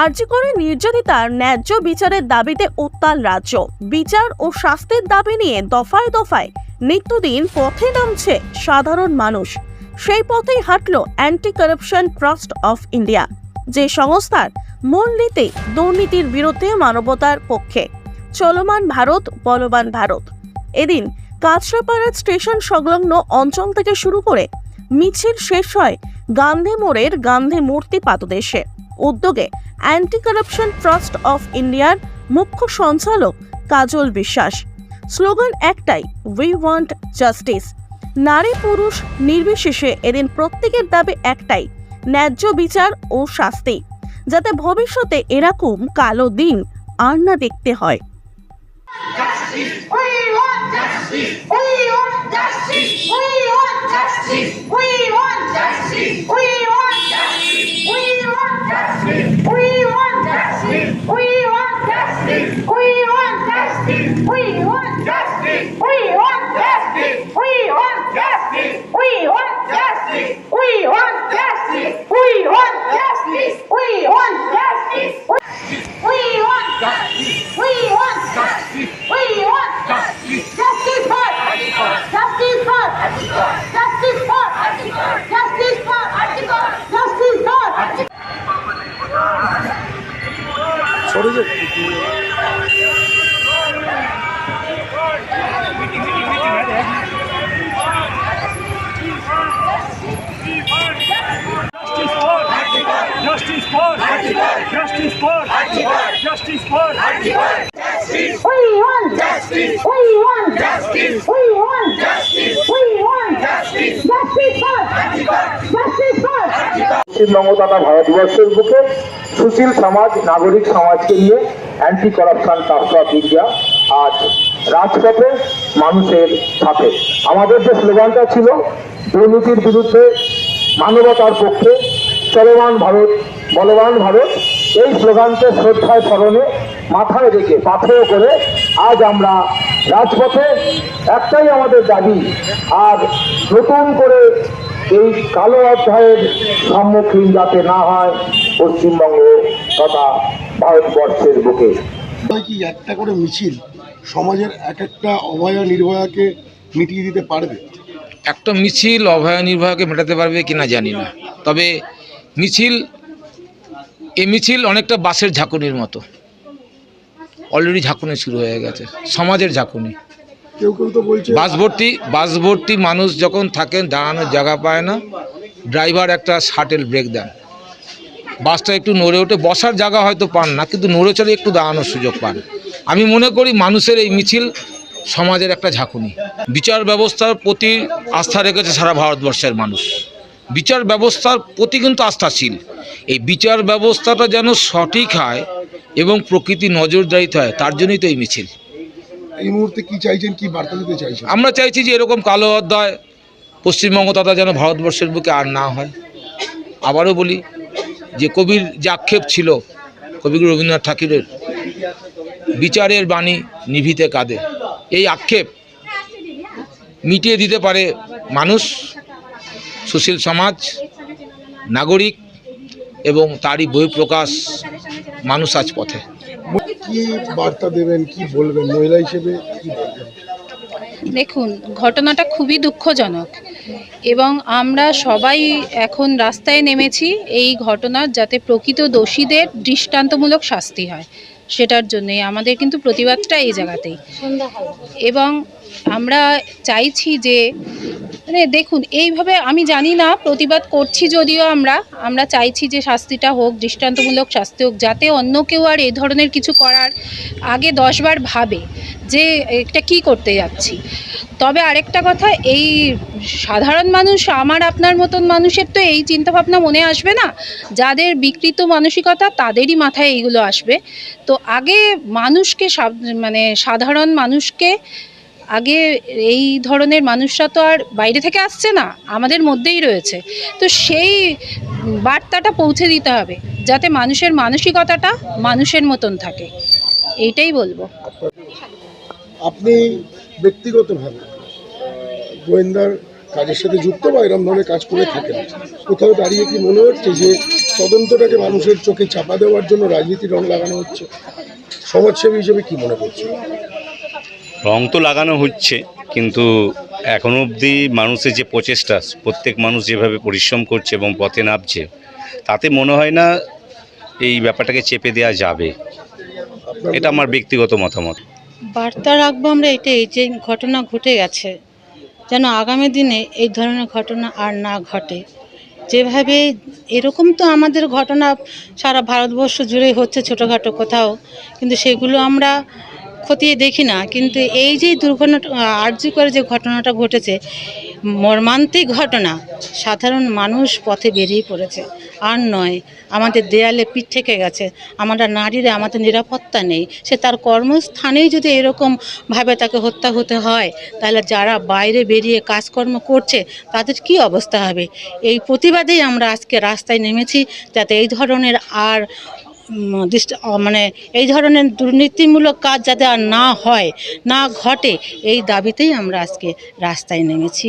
আর্জি করে নির্যাতিতার ন্যায্য বিচারের দাবিতে উত্তাল রাজ্য। বিচার ও শাস্তির দাবি নিয়ে দফায় দফায় নিত্যদিন পথে নামছে সাধারণ মানুষ। সেই পথেই হাঁটল anti corruption trust of India যে সংস্থার মূল মূলনীতি দুর্নীতির বিরুদ্ধে মানবতার পক্ষে। চলমান ভারত, বলবান ভারত। এদিন কাঁচরাপাড়া স্টেশন সংলগ্ন অঞ্চল থেকে শুরু করে মিছিল শেষ হয় গান্ধী মোড়ের গান্ধী মূর্তি পাদদেশে। উদ্যোগে অ্যান্টি কারাপশন ট্রাস্ট অফ ইন্ডিয়ার মুখ্য সঞ্চালক কাজল বিশ্বাস। স্লোগান একটাই উই ওয়ান্ট জাস্টিস নারী পুরুষ নির্বিশেষে এদিন প্রত্যেকের দাবি একটাই ন্যায্য বিচার ও শাস্তি যাতে ভবিষ্যতে এরকম কালো দিন আর না দেখতে হয় We want justice. We We want justice. We want justice. We want justice. We want justice. We want justice. We want justice. We want justice. Justice for Justice for Justice for Justice for Justice for Justice Justice for Justice for Justice for We want justice. We want justice. We want justice. We want justice. Justice for Justice for Paschimbanga তথা ভারতবর্ষের বুকে সুশীল সমাজ নাগরিক সমাজকে নিয়ে anti corruption trust of India আজ রাজপথে মানুষের সাথে আমাদের যে স্লোগানটা ছিল দুর্নীতির বিরুদ্ধে মানবতার পক্ষে চলমান ভারত বলবান ভারত এই স্লোগানকে শ্রদ্ধায় স্মরণে মাথায় রেখে পাথেয় করে আজ আমরা রাজপথে একটাই আমাদের দাবি আর নতুন করে এই কালো অধ্যায়ের সম্মুখীন যাতে না হয় পশ্চিমবঙ্গ তথা ভারতবর্ষের বুকে। কি একটা করে মিছিল সমাজের এক একটা অভয়া নির্ভয়াকে মিটিয়ে দিতে পারবে? একটা মিছিল অভয়া নির্ভয়কে মেটাতে পারবে কিনা জানি না। তবে মিছিল এই মিছিল অনেকটা বাসের ঝাঁকুনির মতো। অলরেডি ঝাঁকুনি শুরু হয়ে গেছে সমাজের ঝাঁকুনি। বাস ভর্তি বাস ভর্তি মানুষ যখন থাকেন দাঁড়ানোর জায়গা পায় না ড্রাইভার একটা শাটেল ব্রেক দেন। বাসটা একটু নড়ে ওঠে বসার জায়গা হয়তো পান না কিন্তু নড়ে চড়ে একটু দাঁড়ানোর সুযোগ পান। আমি মনে করি মানুষের এই মিছিল সমাজের একটা ঝাঁকুনি। বিচার ব্যবস্থার প্রতি আস্থা রেখেছে সারা ভারতবর্ষের মানুষ। বিচার ব্যবস্থার প্রতি কিন্তু আস্থাশীল। এই বিচার ব্যবস্থাটা যেন সঠিক হয় এবং প্রকৃতি নজরদারিতে হয় তার জন্যই তো এই মিছিল। এই মুহূর্তে কি চাইছেন কি বার্তা দিতে চাইছেন? আমরা চাইছি যে এরকম কালো অধ্যায় পশ্চিমবঙ্গ তথা যেন ভারতবর্ষের বুকে আর না হয়। আবারও বলি যে কবির যে আক্ষেপ ছিল কবিগুরু রবীন্দ্রনাথ ঠাকুরের বিচারের বাণী নিভিতে কাঁদে। এই আক্ষেপ মিটিয়ে দিতে পারে মানুষ সুশীল সমাজ নাগরিক এবং তারই বহিঃপ্রকাশ মানুষ আজ পথে। কি বার্তা দেবেন কি বলবেন মহিলা হিসেবে দেখুন ঘটনাটা খুবই দুঃখজনক এবং আমরা সবাই এখন রাস্তায় নেমেছি এই ঘটনার যাতে প্রকৃত দোষীদের দৃষ্টান্তমূলক শাস্তি হয়। সেটার জন্যে আমাদের কিন্তু প্রতিবাদটা এই জায়গাতেই। এবং আমরা চাইছি যে মানে দেখুন, এইভাবে আমি জানি না, প্রতিবাদ করছি যদিও আমরা আমরা চাইছি যে শাস্তিটা হোক, দৃষ্টান্তমূলক শাস্তি হোক, যাতে অন্য কেউ আর এই ধরনের কিছু করার আগে দশবার ভাবে যে এটা কি করতে যাচ্ছি। তবে আরেকটা কথা, এই সাধারণ মানুষ, আমার আপনার মতন মানুষের তো এই চিন্তাভাবনা মনে আসবে না? যাদের বিকৃত মানসিকতা, তাদেরই মাথায় এইগুলো আসবে। তো আগে মানুষকে মানে সাধারণ মানুষকে, আগে এই ধরনের মানুষরা তো আর বাইরে থেকে আসছে না, আমাদের মধ্যেই রয়েছে। তো সেই বার্তাটা পৌঁছে দিতে হবে, যাতে মানুষের মানসিকতাটা মানুষের মতন থাকে। এইটাই বলব। আপনি ব্যক্তিগতভাবে গোয়েন্দার কাজের সাথে যুক্ত বা এরম ধরনের কাজ করে থাকেন কোথাও দাঁড়িয়ে কি মনে হচ্ছে যে তদন্তটাকে মানুষের চোখে চাপা দেওয়ার জন্য রাজনীতি রং লাগানো হচ্ছে? সমাজসেবী হিসেবে কি মনে করছে রং তো লাগানো হচ্ছে কিন্তু এখনও অবধি মানুষের যে প্রচেষ্টা প্রত্যেক মানুষ যেভাবে পরিশ্রম করছে এবং পথে নামছে তাতে মনে হয় না এই ব্যাপারটাকে চেপে দেওয়া যাবে। এটা আমার ব্যক্তিগত মতামত। বার্তা রাখব আমরা এটাই যে ঘটনা ঘটে গেছে। যেন আগামী দিনে এই ধরনের ঘটনা আর না ঘটে। যেভাবে এরকম তো আমাদের ঘটনা সারা ভারতবর্ষ জুড়েই হচ্ছে ছোটোখাটো কোথাও, কিন্তু সেগুলো আমরা খতিয়ে দেখি না। কিন্তু এই যে দুর্ঘটনা আর্জি করে যে ঘটনাটা ঘটেছে মর্মান্তিক ঘটনা। সাধারণ মানুষ পথে বেরিয়ে পড়েছে। আর নয়, আমাদের দেয়ালে পিঠ থেকে গেছে। আমরা নারীরা, আমাদের নিরাপত্তা নেই। সে তার কর্মস্থানেই যদি এরকমভাবে তাকে হত্যা হতে হয়, তাহলে যারা বাইরে বেরিয়ে কাজকর্ম করছে, তাদের কি অবস্থা হবে? এই প্রতিবাদেই আমরা আজকে রাস্তায় নেমেছি, যাতে এই ধরনের আর মানে এই ধরনের দুর্নীতিমূলক কাজ যাতে আর না হয়, না ঘটে, এই দাবিতেই আমরা আজকে রাস্তায় নেমেছি।